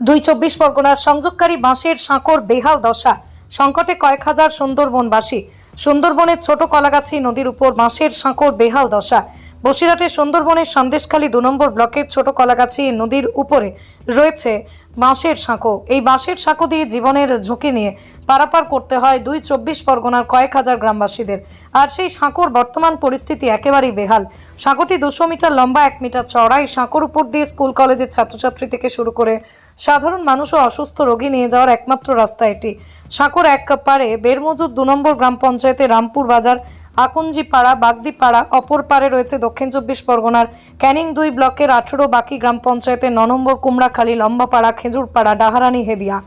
দুই চব্বিশ পরগনার সংযোগকারী বাঁশের সাঁকর বেহাল দশা। সংকটে কয়েক হাজার সুন্দরবনবাসী। সুন্দরবনের ছোট কলাগাছি নদীর উপর বাঁশের সাঁকর বেহাল দশা। বসিরহাটের সুন্দরবনের সন্দেশখালী দু নম্বর ব্লকের ছোট কলাগাছি নদীর উপরে রয়েছে বাঁশের সাঁকো। এই বাঁশের সাঁকো দিয়ে জীবনের ঝুঁকি নিয়ে পারাপার করতে হয় দুই চব্বিশ পরগনার কয়েক হাজার গ্রামবাসীদের। আর সেই সাঁকোর বর্তমান পরিস্থিতি একেবারেই বেহাল। সাঁকোটি দুশো মিটার লম্বা, এক মিটার চওড়া এই সাঁকোর উপর দিয়ে স্কুল, কলেজের ছাত্রছাত্রী থেকে শুরু করে সাধারণ মানুষ ও অসুস্থ রোগী নিয়ে যাওয়ার একমাত্র রাস্তা এটি। সাঁকোর এক পারে বেরমজুর দু নম্বর গ্রাম পঞ্চায়েতে রামপুর বাজার আকঞ্জি বাগদিপাড়া, অপর পারে রয়েছে দক্ষিণ চব্বিশ পরগনার ক্যানিং দুই ব্লকের আঠেরো, বাকি গ্রাম পঞ্চায়েতের ন নম্বর কুমড়াখালী, লম্বাপাড়া, খেজুরপাড়া, ডাহারানি, হেবিয়া।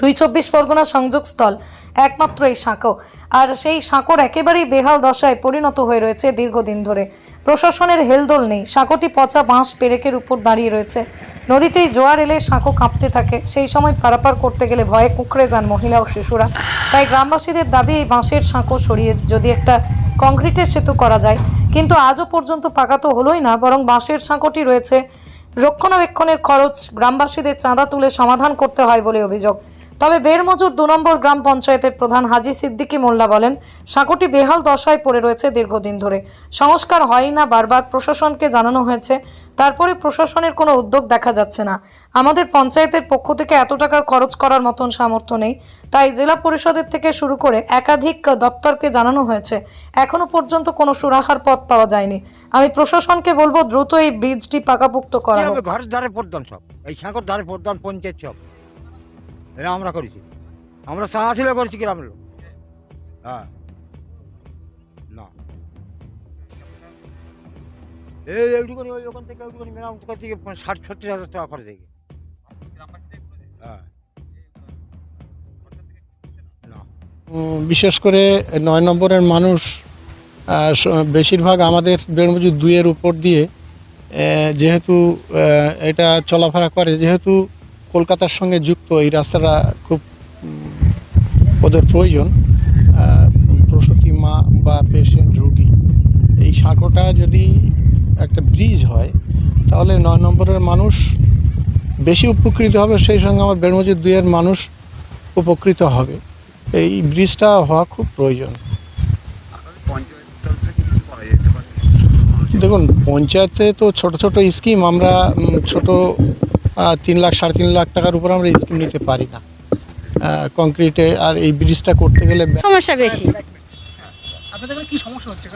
দুই চব্বিশ পরগনা সংযোগস্থল একমাত্র এই সাঁকো। আর সেই সাঁকোর একেবারেই বেহাল দশায় পরিণত হয়ে রয়েছে দীর্ঘদিন ধরে। প্রশাসনের হেলদোল নেই। সাঁকোটি পচা বাঁশ পেরেকের উপর দাঁড়িয়ে রয়েছে। নদীতেই জোয়ার এলে সাঁকো কাঁপতে থাকে। সেই সময় পারাপার করতে গেলে ভয়ে কুঁকড়ে যান মহিলা ও শিশুরা। তাই গ্রামবাসীদের দাবি, এই বাঁশের সাঁকো সরিয়ে যদি একটা কংক্রিটের সেতু করা যায়। কিন্তু আজও পর্যন্ত পাকা তো হলোই না, বরং বাঁশের সাঁকোটি রয়েছে। রক্ষণাবেক্ষণের খরচ গ্রামবাসীদের চাঁদা তুলে সমাধান করতে হয় বলে অভিযোগ। তবে বেরমজুর দু নম্বর গ্রাম পঞ্চায়েতের প্রধান হাজি সিদ্দিকি মোল্লা বলেন সাঁকোটি বেহাল দশায় পড়ে রয়েছে দীর্ঘদিন ধরে। সংস্কার হয় না বারবার প্রশাসনকে জানানো হয়েছে। তারপরে প্রশাসনের কোনো উদ্যোগ দেখা যাচ্ছে না। আমাদের পঞ্চায়েতের পক্ষ থেকে এত টাকার খরচ করার মতন সামর্থ্য নেই। তাই জেলা পরিষদের থেকে শুরু করে একাধিক দপ্তরকে জানানো হয়েছে। এখনও পর্যন্ত কোনো সুরাহার পথ পাওয়া যায়নি। আমি প্রশাসনকে বলব দ্রুত এই ব্রিজটি পাকাপুক্ত করা হোক। ঘরের ধারে পড়তাম সব। এই সাঁকর ধারে পড়তাম পঞ্চায়েত সব। এটা আমরা করেছি আমরা সাহা ছিল করেছি গ্রামের লোক হ্যাঁ না। এই এইটুকুনি, ওই ওখান থেকে ওইটুকুনি মেরাম করতে গিয়ে ষাট, ছত্রিশ হাজার টাকা খরচ হয়ে হ্যাঁ। বিশেষ করে নয় নম্বরের মানুষ বেশিরভাগ আমাদের বেড়মজুর দুইয়ের উপর দিয়ে যেহেতু এটা চলাফেরা করে, যেহেতু কলকাতার সঙ্গে যুক্ত, এই রাস্তাটা খুব ওদের প্রয়োজন। প্রসূতি মা বা পেশেন্ট রুগী। এই সাঁকোটা যদি একটা ব্রিজ হয়, তাহলে নয় নম্বরের মানুষ বেশি উপকৃত হবে, সেই সঙ্গে আমার বেড়মজুর দুইয়ের মানুষ উপকৃত হবে। এই ব্রিজটা হওয়া খুব প্রয়োজন। দেখুন, পঞ্চায়েতে তো ছোট ছোট স্কিম আমরা ছোট তিন লাখ সাড়ে তিন লাখ টাকার উপর আমরা স্কিম নিতে পারি না। কংক্রিটে আর এই ব্রিজটা করতে গেলে সমস্যা বেশি। আপনাদের এখানে কি সমস্যা হচ্ছে এই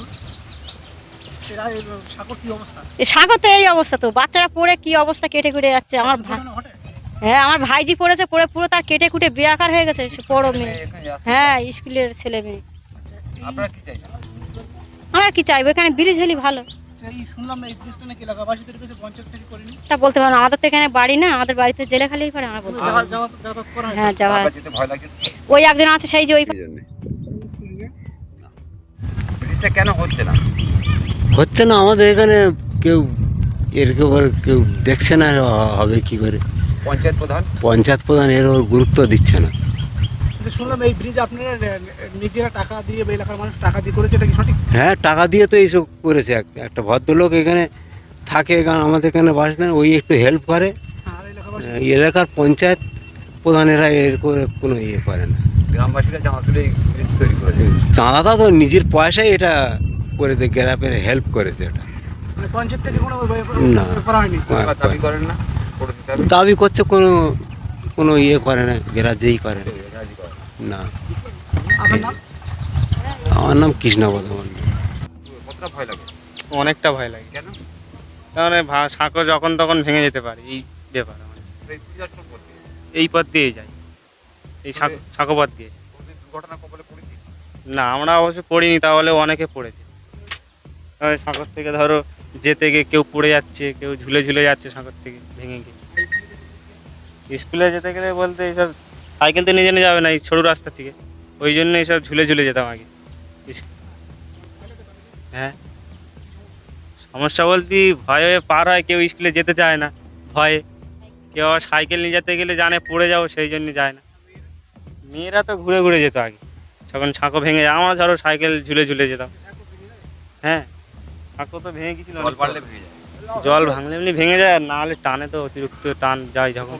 অবস্থা? সাগরতে এই অবস্থা তো বাচ্চারা পড়ে কি অবস্থা কেটে কুটে যাচ্ছে আমার ভাই হ্যাঁ আমার ভাইজি পড়েছে পড়ে পুরো তার কেটে কুটে বেয়াকার হয়ে গেছে সে বড় মেয়ে। হ্যাঁ স্কুলের ছেলে মেয়ে। আপনারা কি চাইছেন? আমরা কি চাইব? এখানে ব্রিজ হলি ভালো। তা বলতে পারব আমাদের তো এখানে বাড়ি না আমাদের বাড়িতে জেলে পারে আমরা বলতে হয়? যাওয়া ওই একজন আছে সেই যে ওই কেন হচ্ছে না? হচ্ছে না আমাদের এখানে কেউ এর কেউ দেখছে না হবে কি করে? পঞ্চায়েত প্রধান? পঞ্চায়েত প্রধান এর গুরুত্ব দিচ্ছে না। যে শুনলাম এই ব্রিজ আপনারা নিজেরা টাকা দিয়ে বা এলাকার মানুষ টাকা দিয়ে করেছে এটা কি সঠিক? হ্যাঁ টাকা দিয়ে তো এইসব করেছে। এক- একটা ভদ্রলোক এখানে থাকে এখানে আমাদের এখানে বাসিন্দা ওই একটু হেল্প করে। এই এলাকার পঞ্চায়েত প্রধানেরা এর করে কোনো ইয়ে করে না। গ্রামবাসীরা জামা তুলে এই ব্রিজ তৈরি করেছে। চাঁদাটা তো নিজের পয়সায় এটা করে দেয় গ্রামের হেল্প করেছে এটা। মানে পঞ্চায়েত থেকে কোনো না। দাবি করেন না? দাবি করছে কোনো কোনো ইয়ে করে না গ্রাহ্যই করে না। না। আমার নাম কৃষ্ণপদ মন্ডল কতটা ভয় লাগে? অনেকটা ভয় লাগে। কেন? তাহলে ভা- সাঁকো যখন তখন ভেঙে যেতে পারে এই ব্যাপার। এই পথ? দিয়ে যাই। এই সাঁকো সাঁকো পথ দিয়ে। দুর্ঘটনা কবলে পড়েছি না আমরা অবশ্য পড়িনি তাহলে অনেকে পড়েছে। সাঁকর থেকে ধরো যেতে গিয়ে কেউ পড়ে যাচ্ছে কেউ ঝুলে ঝুলে যাচ্ছে সাঁকর থেকে ভেঙে গিয়ে। স্কুলে যেতে গেলে বলতে এইসব সাইকেল তো নিয়ে যাবে না এই সরু রাস্তা থেকে। ওই জন্য এইসব ঝুলে ঝুলে যেতাম আগে। হ্যাঁ। সমস্যা বলতে ভয়ে পার হয় কেউ স্কুলে যেতে চায় না। ভয়ে। কেউ আবার সাইকেল নিয়ে যেতে গেলে জানে পড়ে যাব সেই জন্য যায় না। মেয়েরা তো ঘুরে ঘুরে যেত আগে। যখন ছাঁকো ভেঙে যায় আমরা ধরো সাইকেল ঝুলে ঝুলে যেতাম। হ্যাঁ। ছাঁকো তো ভেঙে গেছিল জল ভেঙে যায়। জল ভাঙলে এমনি ভেঙে যায় আর না হলে টানে তো অতিরিক্ত টান যায় যখন।